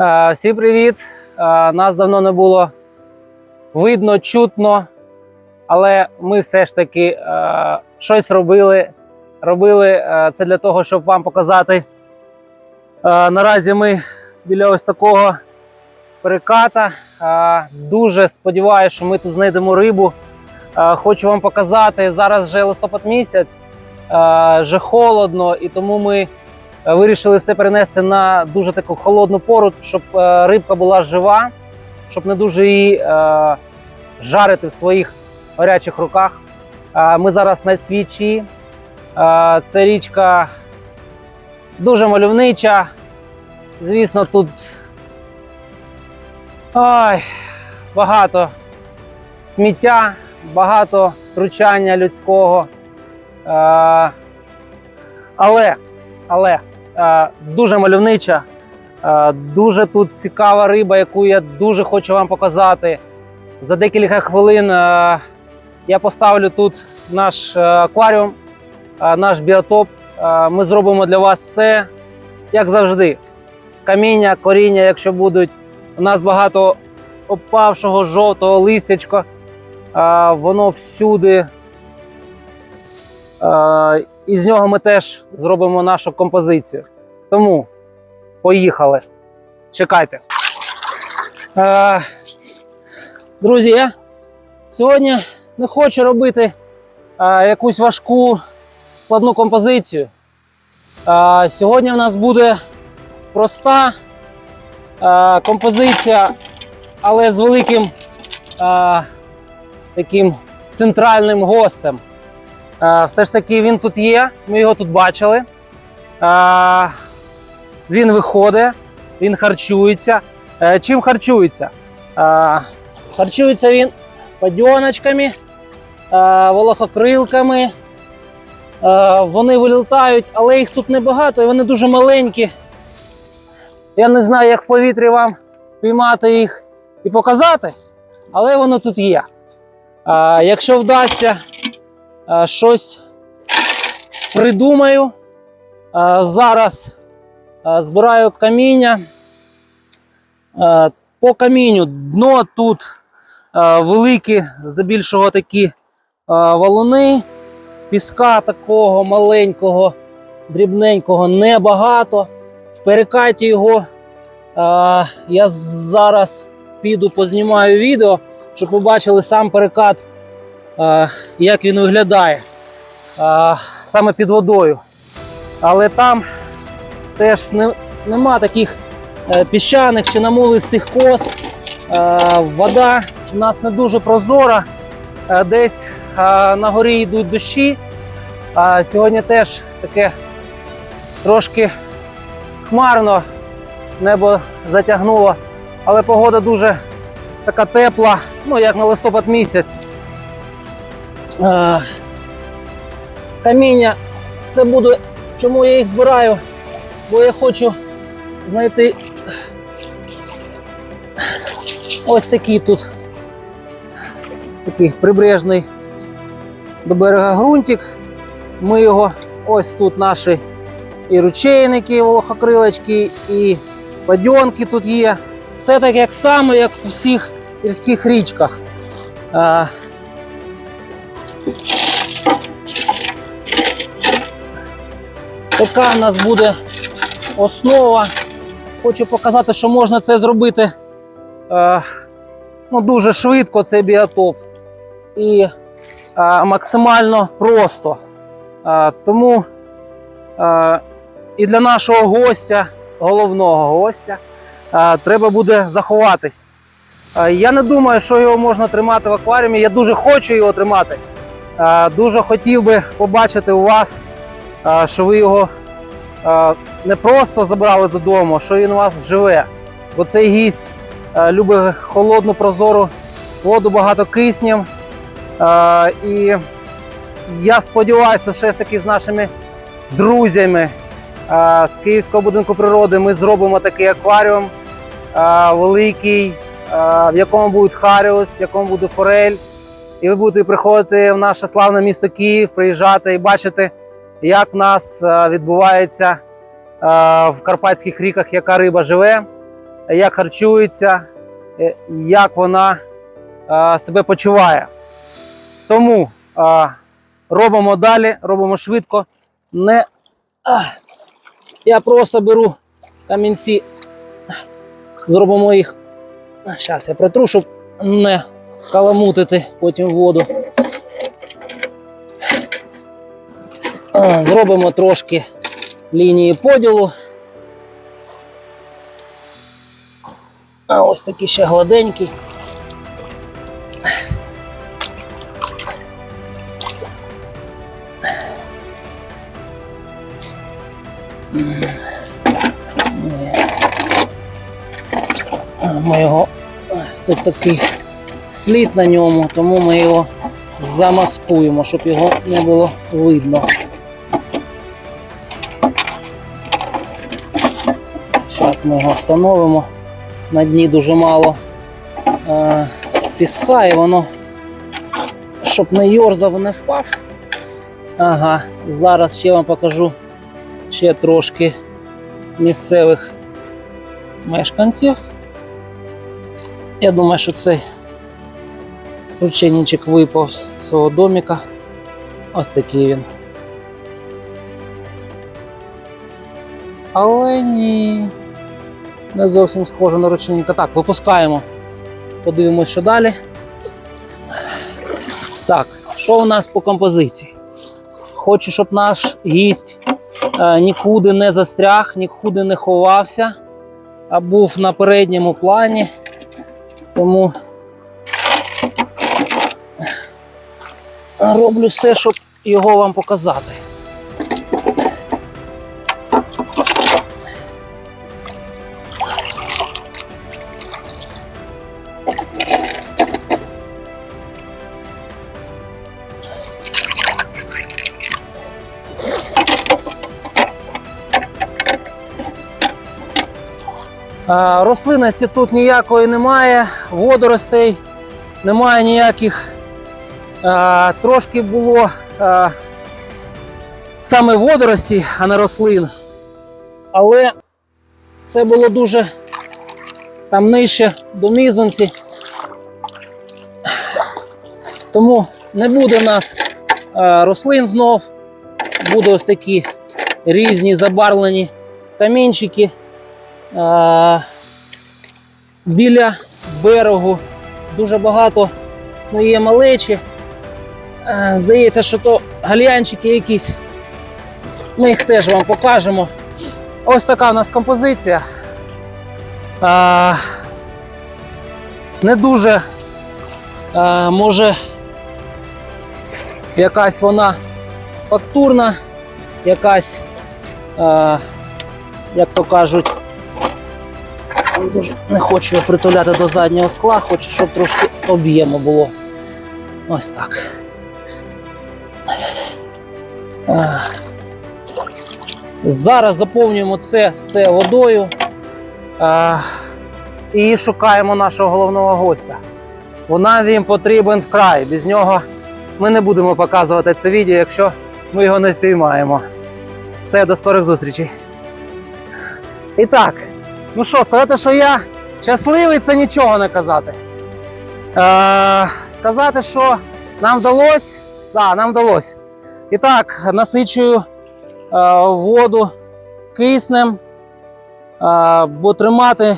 Е, Всім привіт! Е, Нас давно не було видно, чутно, але ми все ж таки е, щось робили. Робили це для того, щоб вам показати. Наразі ми біля ось такого переката. Дуже сподіваюся, що ми тут знайдемо рибу. Хочу вам показати. Зараз вже листопад місяць, вже холодно, і тому ми Вирішили все перенести на дуже таку холодну пору, щоб е, рибка була жива, щоб не дуже її е, жарити в своїх гарячих руках. Е, ми зараз на свічі. Е, це річка дуже мальовнича. Звісно, тут ой, багато сміття, багато втручання людського. Е, але, але е, дуже мальовнича, е, дуже тут цікава риба, яку я дуже хочу вам показати. За декілька хвилин е, я поставлю тут наш е, акваріум, е, наш біотоп. Е, ми зробимо для вас все, як завжди. Каміння, коріння, якщо будуть. У нас багато опавшого жовтого листячка. Е, воно всюди. І з нього ми теж зробимо нашу композицію. Тому поїхали. Чекайте. Друзі, я сьогодні не хочу робити якусь важку складну композицію. Сьогодні в нас буде проста композиція, але з великим таким центральним гостем. Все ж таки він тут є, ми його тут бачили. Він виходить, він харчується. Е, Чим харчується? Харчується він падьоночками, волохокрилками. Вони вилітають, але їх тут небагато і вони дуже маленькі. Я не знаю, як в повітрі вам піймати їх і показати, але воно тут є. Якщо вдасться щось придумаю. Е, Зараз е, збираю каміння. Е, По камінню дно тут е, великі, здебільшого такі е, валуни. Піска такого маленького, дрібненького небагато. В перекаті його е, я зараз піду познімаю відео, щоб ви бачили сам перекат е, як він виглядає саме під водою. Але там теж не, нема таких е, піщаних чи намулистих кос. Вода у нас не дуже прозора. Десь на горі йдуть дощі. Сьогодні теж таке трошки хмарно небо затягнуло, але погода дуже така тепла, ну як на листопад місяць. Каміння. Це буде, чому я їх збираю, бо я хочу знайти ось такий тут такий прибережний до берега ґрунтик. Ми його ось тут наші і ручейники, волохокрилочки, і падьонки тут є. Все так як саме, як у всіх гірських річках. Така в нас буде основа. Хочу показати, що можна це зробити е, ну, дуже швидко, цей біотоп. І е, максимально просто. Е, тому е, і для нашого гостя, головного гостя, е, треба буде заховатись. Е, я не думаю, що його можна тримати в акваріумі. Я дуже хочу його тримати. Е, дуже хотів би побачити у вас що ви його не просто забрали додому, що він у вас живе. Бо цей гість любить холодну, прозору воду, багато киснем. І я сподіваюся, все ж таки з нашими друзями з Київського будинку природи ми зробимо такий акваріум великий, в якому буде Харіус, в якому буде форель. І ви будете приходити в наше славне місто Київ, приїжджати і бачити як в нас е, відбувається е, в карпатських ріках, яка риба живе. як харчується, е, як вона себе почуває. Тому робимо далі, робимо швидко. Не... Я просто беру камінці, зробимо їх. Зараз я протру, щоб не каламутити потім воду. Зробимо трошки лінії поділу. А ось такий ще гладенький. Ми його ось тут такий слід на ньому, тому ми його замаскуємо, щоб його не було видно. Зараз ми його встановимо. На дні дуже мало е, піска і воно, щоб не йорзав, не впав. Ага, зараз ще вам покажу ще трошки місцевих мешканців. Я думаю, що цей ручейничок випав з свого доміка. Ось такий він. Але ні. Не зовсім схоже на ручейника. Так, випускаємо. Подивимось, що далі. Так, що у нас по композиції? Хочу, щоб наш гість е, нікуди не застряг, нікуди не ховався, а був на передньому плані. Тому роблю все, щоб його вам показати. Рослинності тут ніякої немає, водоростей немає ніяких. Трошки було саме водорості, а не рослин. Але це було дуже там нижче до мізонці. Тому не буде у нас рослин знов. Буде ось такі різні забарвлені камінчики. Біля берегу дуже багато снує малечі. А, здається, що то гальянчики якісь. Ми їх теж вам покажемо. Ось така у нас композиція. Не дуже може якась вона фактурна, якась, як то кажуть, Дуже не хочу притуляти до заднього скла, хочу, щоб трошки об'єму було. Ось так. Зараз заповнюємо це все водою і шукаємо нашого головного гостя. Вона він потрібен вкрай. Без нього ми не будемо показувати це відео, якщо ми його не впіймаємо. Все, до скорих зустрічей. І так. Ну що, сказати, що я щасливий, це нічого не казати. Е, сказати, що нам вдалося, да, нам вдалося. І так, насичую е, воду киснем, е, бо тримати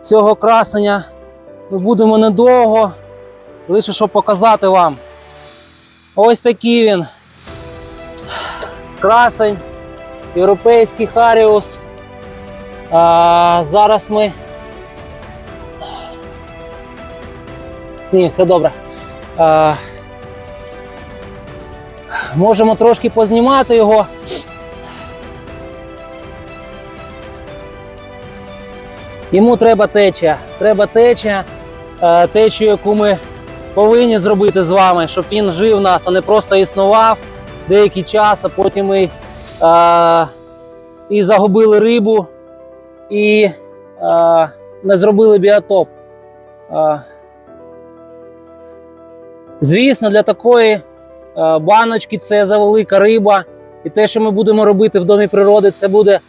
цього красення ми будемо недовго, лише щоб показати вам. Ось такий він. Красень, європейський харіус. А, зараз ми. Ні, все добре. А, можемо трошки познімати його. Йому треба течія. Треба течія, е, течію, яку ми повинні зробити з вами, щоб він жив нас, а не просто існував деякий час, а потім ми е, і загубили рибу і е, не зробили біотоп. Звісно, для такої баночки це завелика риба. І те, що ми будемо робити в домі природи, це буде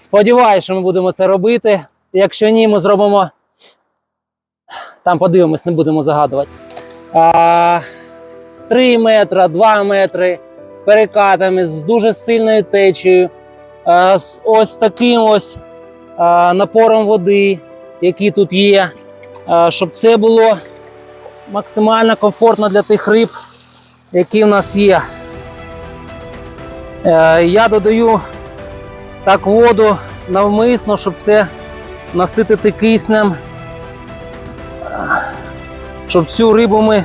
Сподіваюсь, що ми будемо це робити. Якщо ні, ми зробимо. Там подивимось, не будемо загадувати. А, 3 метри, 2 метри з перекатами, з дуже сильною течією, а, з ось таким ось а, напором води, який тут є, а, щоб це було максимально комфортно для тих риб, які в нас є. Е, Я додаю так воду навмисно, щоб це наситити киснем, щоб цю рибу ми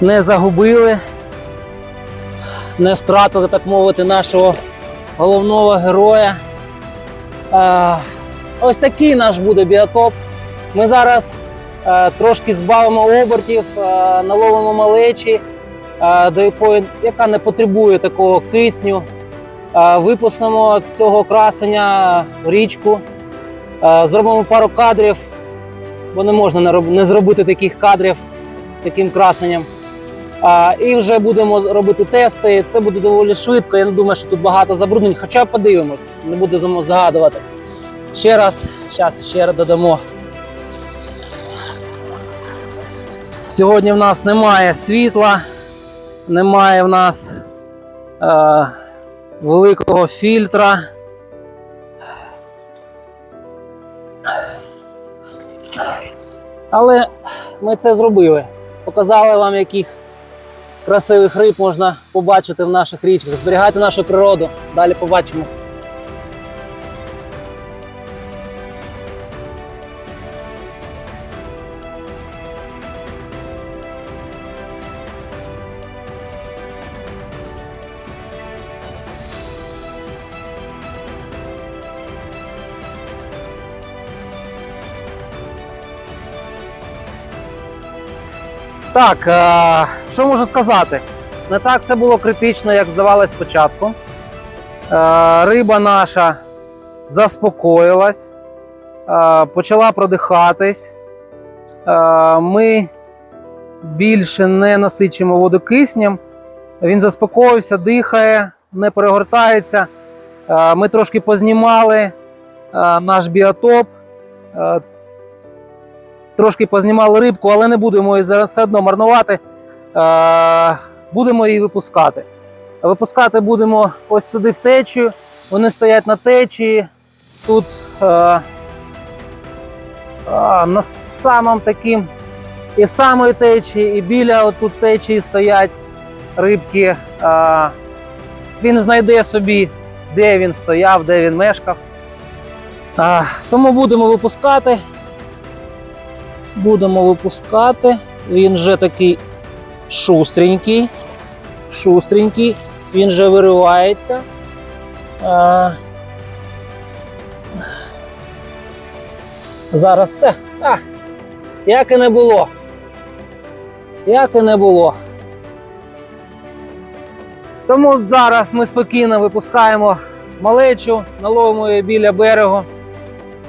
не загубили, не втратили, так мовити, нашого головного героя. Е, Ось такий наш буде біотоп. Ми зараз е, трошки збавимо обертів, е, наловимо малечі, е, до якої, яка не потребує такого кисню. Е, випустимо цього красення в річку, е, зробимо пару кадрів, бо не можна не, роб- не зробити таких кадрів таким красенням. А, і вже будемо робити тести. Це буде доволі швидко. Я не думаю, що тут багато забруднень. Хоча подивимось, не будемо загадувати. Ще раз, зараз ще раз додамо. Сьогодні в нас немає світла, немає в нас е, великого фільтра. Але ми це зробили. Показали вам, яких красивих риб можна побачити в наших річках. Зберігайте нашу природу. Далі побачимось. Так, е, що можу сказати? Не так все було критично, як здавалось спочатку. Е, риба наша заспокоїлась, е, почала продихатись. Ми більше не насичимо воду киснем. Він заспокоївся, дихає, не перегортається. Ми трошки познімали наш біотоп. Трошки познімали рибку, але не будемо її зараз все одно марнувати. Е, будемо її випускати. Випускати будемо ось сюди в течію. Вони стоять на течії. Тут е, е, на самому таким і самої течії, і біля отут течії стоять рибки. Е, він знайде собі, де він стояв, де він мешкав. Е, тому будемо випускати будемо випускати. Він вже такий шустренький. Шустренький. Він вже виривається. А... Зараз все. А, як і не було. Як і не було. Тому зараз ми спокійно випускаємо малечу, наловимо її біля берегу.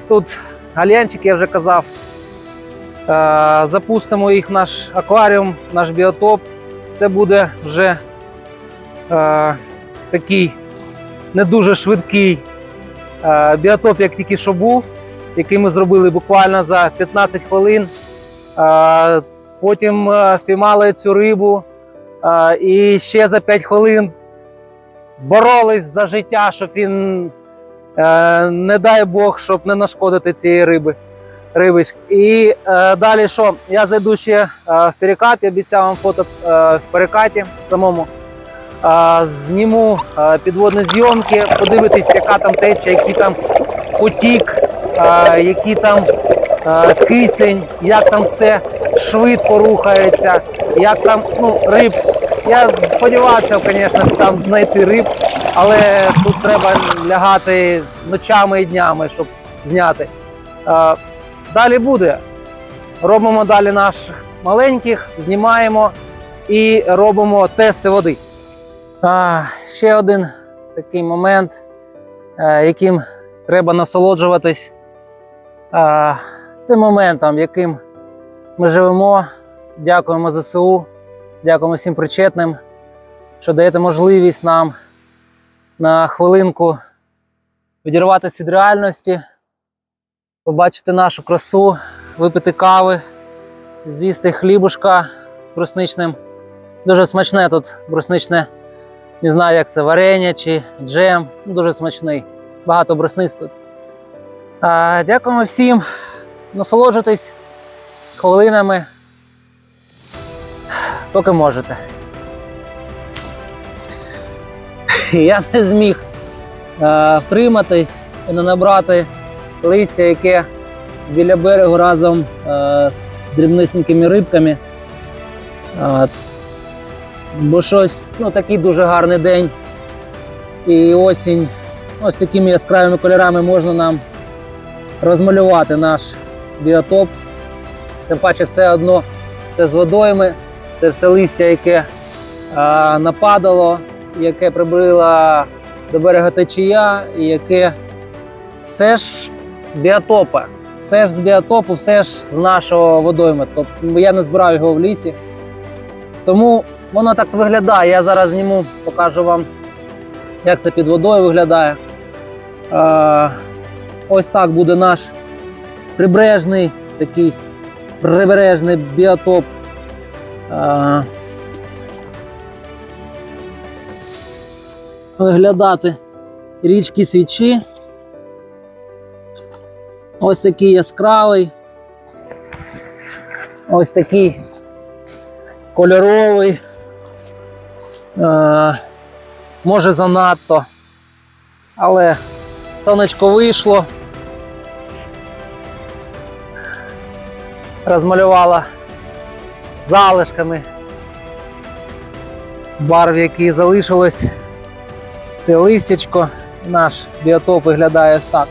Тут гальянчик, я вже казав, Запустимо їх в наш акваріум, наш біотоп. Це буде вже е, такий не дуже швидкий е, біотоп, як тільки що був, який ми зробили буквально за 15 хвилин. Е, потім е, впіймали цю рибу е, і ще за 5 хвилин боролись за життя, щоб він, е, не дай Бог, щоб не нашкодити цієї риби рибочки. І е, далі що? Я зайду ще е, в перекат, я обіцяв вам фото е, в перекаті самому. Е, зніму е, підводні зйомки, подивитись, яка там теча, який там потік, е, який там е, кисень, як там все швидко рухається, як там ну, риб. Я сподівався, звісно, там знайти риб, але тут треба лягати ночами і днями, щоб зняти. Е, Далі буде. Робимо далі наших маленьких, знімаємо і робимо тести води. А, ще один такий момент, е, яким треба насолоджуватись. А, цим моментом, яким ми живемо. Дякуємо ЗСУ, дякуємо всім причетним. що даєте можливість нам на хвилинку відірватися від реальності, побачити нашу красу, випити кави, з'їсти хлібушка з брусничним. Дуже смачне тут брусничне, не знаю, як це варення чи джем. Ну, Дуже смачний. Багато брусниць тут. А, дякуємо всім. Насолоджуйтесь хвилинами, поки можете. Я не зміг е, втриматись і не набрати листя, яке біля берегу разом е, з дрібнисінькими рибками. Бо щось, ну такий дуже гарний день. І осінь. Ось такими яскравими кольорами можна нам розмалювати наш біотоп. Тим паче все одно це з водойми, це все листя, яке е, нападало, яке прибрила до берега течія, і яке все ж біотопа. Все ж з біотопу, все ж з нашого водойми. Тобто я не збирав його в лісі. Тому воно так виглядає. Я зараз зніму, покажу вам, як це під водою виглядає. Е, ось так буде наш прибережний такий прибережний біотоп. Е, виглядати річки свічі. Ось такий яскравий. Ось такий кольоровий. Е, може занадто. Але сонечко вийшло. Розмалювала залишками барв, які залишилось. Це листячко. Наш біотоп виглядає ось так.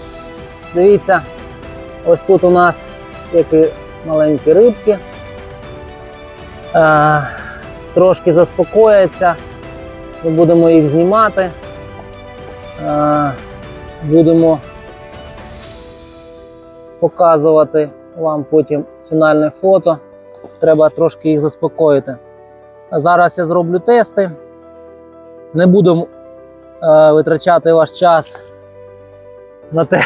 Дивіться, ось тут у нас які маленькі рибки. Е, трошки заспокояться. Ми будемо їх знімати. Е, будемо показувати вам потім фінальне фото. Треба трошки їх заспокоїти. Зараз я зроблю тести. Не буду е, витрачати ваш час на те,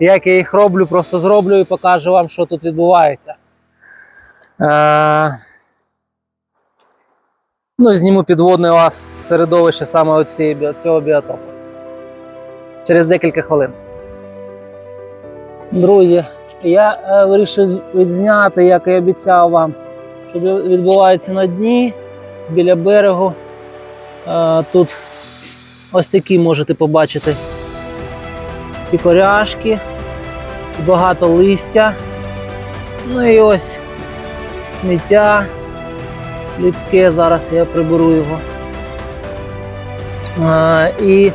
як я їх роблю, просто зроблю і покажу вам, що тут відбувається. Е, ну зніму підводне у вас середовище саме цього біотопу. Через декілька хвилин. Друзі, я е, вирішив відзняти, як і обіцяв вам, що відбувається на дні біля берегу. Е, тут ось такі можете побачити і коряшки, і багато листя. Ну і ось сміття людське, зараз я приберу його. Е, і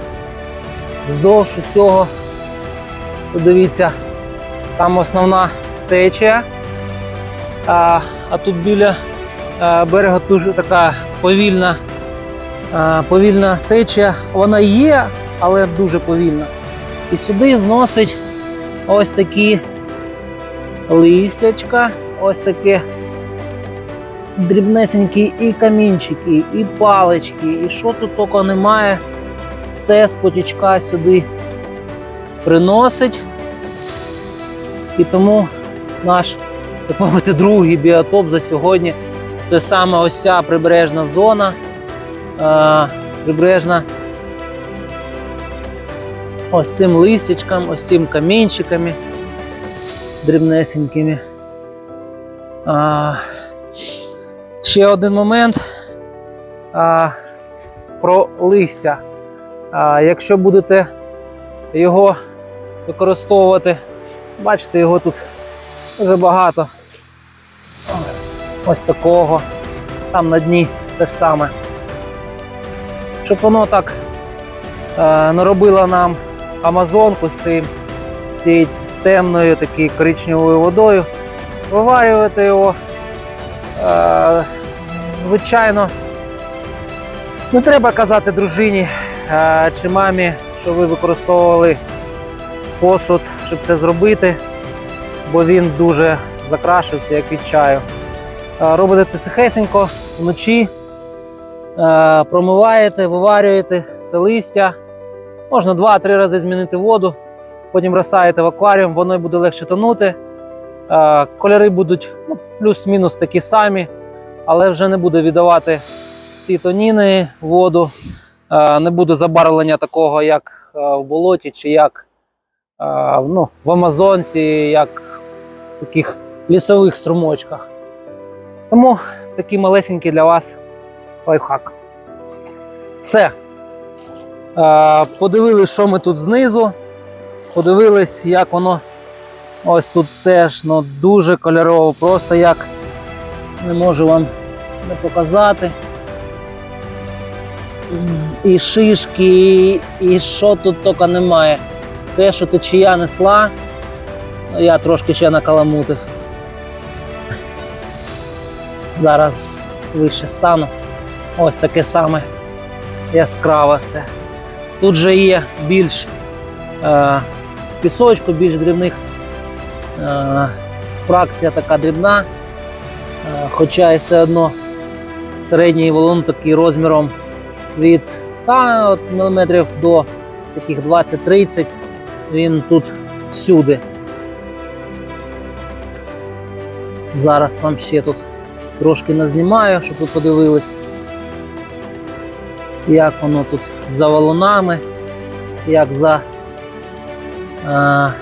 вздовж усього, подивіться, там основна течія, а, а тут біля а, берега дуже така повільна, а, повільна течія. Вона є, але дуже повільна. І сюди зносить ось такі листячка, ось таке дрібнесенькі і камінчики, і палички, і що тут тільки немає, все з потічка сюди приносить. І тому наш, так мовити, другий біотоп за сьогодні це саме ось ця прибережна зона. Е, прибережна ось цим листячком, ось цим камінчиками дрібнесенькими. А, ще один момент а, про листя. А, якщо будете його використовувати Бачите, його тут дуже багато. Ось такого. Там на дні те ж саме. Щоб воно так е, не нам амазонку з тим, цією темною такою коричневою водою, виварювати його. Е, звичайно, не треба казати дружині е, чи мамі, що ви використовували посуд, щоб це зробити, бо він дуже закрашується, як від чаю. А, Робите тихесенько вночі, Е, промиваєте, виварюєте це листя. Можна 2-3 рази змінити воду, потім бросаєте в акваріум, воно буде легше тонути. Кольори будуть ну, плюс-мінус такі самі, але вже не буде віддавати ці тоніни воду, не буде забарвлення такого, як в болоті, чи як ну, в Амазонці, як в таких лісових струмочках. Тому такий малесенький для вас лайфхак. Все. Подивились, що ми тут знизу. Подивились, як воно ось тут теж ну, дуже кольорово, просто як не можу вам не показати. І шишки, і що тут тільки немає. Це, що течія несла, ну, я трошки ще накаламутив. Зараз вище стану. Ось таке саме яскраве все. Тут же є більш е, пісочку, більш дрібних. Е, фракція така дрібна, е, хоча і все одно середній валун такий розміром від 100 мм до таких 20-30 він тут всюди. Зараз вам ще тут трошки назнімаю, щоб ви подивились, як воно тут за валунами, як за е,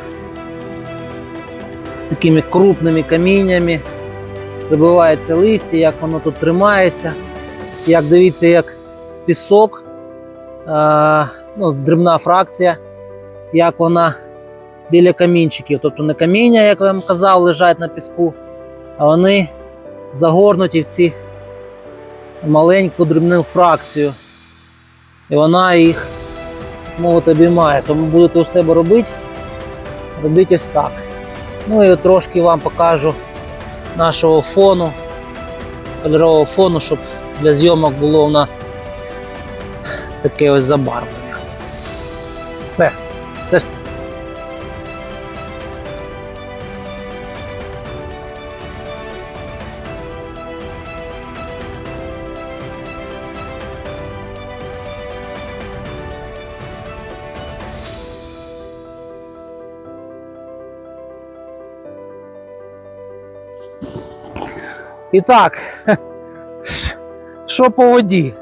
такими крупними каміннями прибивається листя, як воно тут тримається, як дивіться, як пісок, е, ну, дрібна фракція, як вона біля камінчиків. Тобто не каміння, як я вам казав, лежать на піску, а вони загорнуті в ці маленьку дрібну фракцію. І вона їх мовити обіймає. Тому будете у себе робити, робіть ось так. Ну і трошки вам покажу нашого фону, кольорового фону, щоб для зйомок було у нас таке ось забарвлення. Все. І так, що по воді?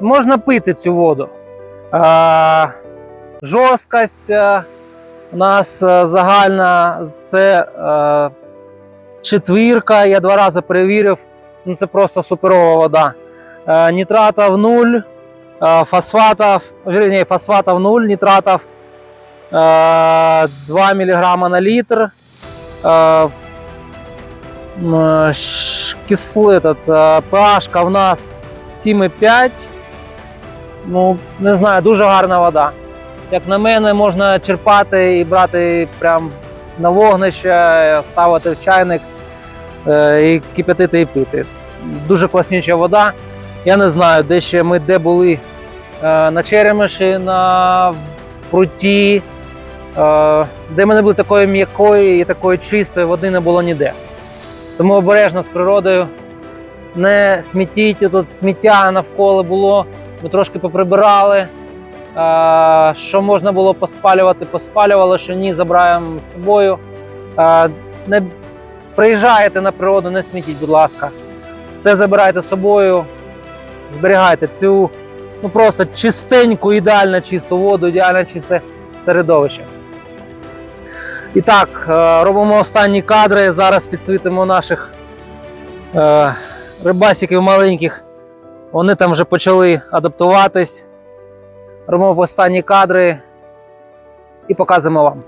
Можна пити цю воду. А, жорсткость а, у нас а, загальна це а, четвірка. Я два рази перевірив. Ну, це просто суперова вода. А, нітратів 0, а, фосфатів, вірні, фосфатів 0, нітратів а, 2 мг на літр. Этот, е, pH в нас 7,5. Ну, не знаю, дуже гарна вода. Як на мене, можна черпати і брати прям на вогнище, ставити в чайник е, і кип'ятити і пити. Дуже класнюча вода. Я не знаю, де ще ми де були е, на Черемиші, на пруті, е, де ми не були такої м'якої і такої чистої води не було ніде. Тому обережно з природою. Не смітіть, тут сміття навколо було. Ми трошки поприбирали. Що можна було поспалювати, поспалювали, що ні, забираємо з собою. Не приїжджаєте на природу, не смітіть, будь ласка. Все забирайте з собою, зберігайте цю ну просто чистеньку, ідеально чисту воду, ідеально чисте середовище. І так, е, робимо останні кадри. Зараз підсвітимо наших е, рибасиків маленьких. Вони там вже почали адаптуватись. Робимо останні кадри і показуємо вам.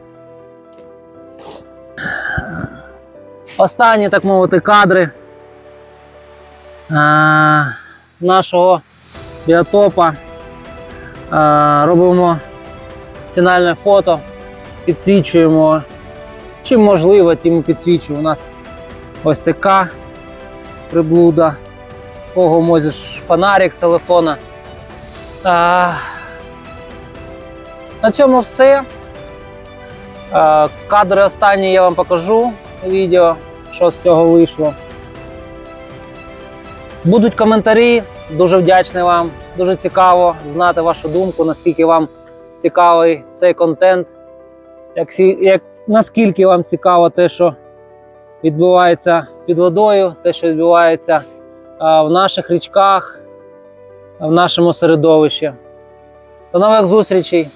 Останні, так мовити, кадри е, нашого біотопа. Робимо фінальне фото підсвічуємо. Чим можливо, тим і. У нас ось така приблуда. Кого можеш фонарик з телефона. А, на цьому все. А, кадри останні я вам покажу відео, що з цього вийшло. Будуть коментарі, Дуже вдячний вам. Дуже цікаво знати вашу думку, наскільки вам цікавий цей контент, як, як, наскільки вам цікаво те, що відбувається під водою, те, що відбувається в наших річках, в нашому середовищі. До нових зустрічей!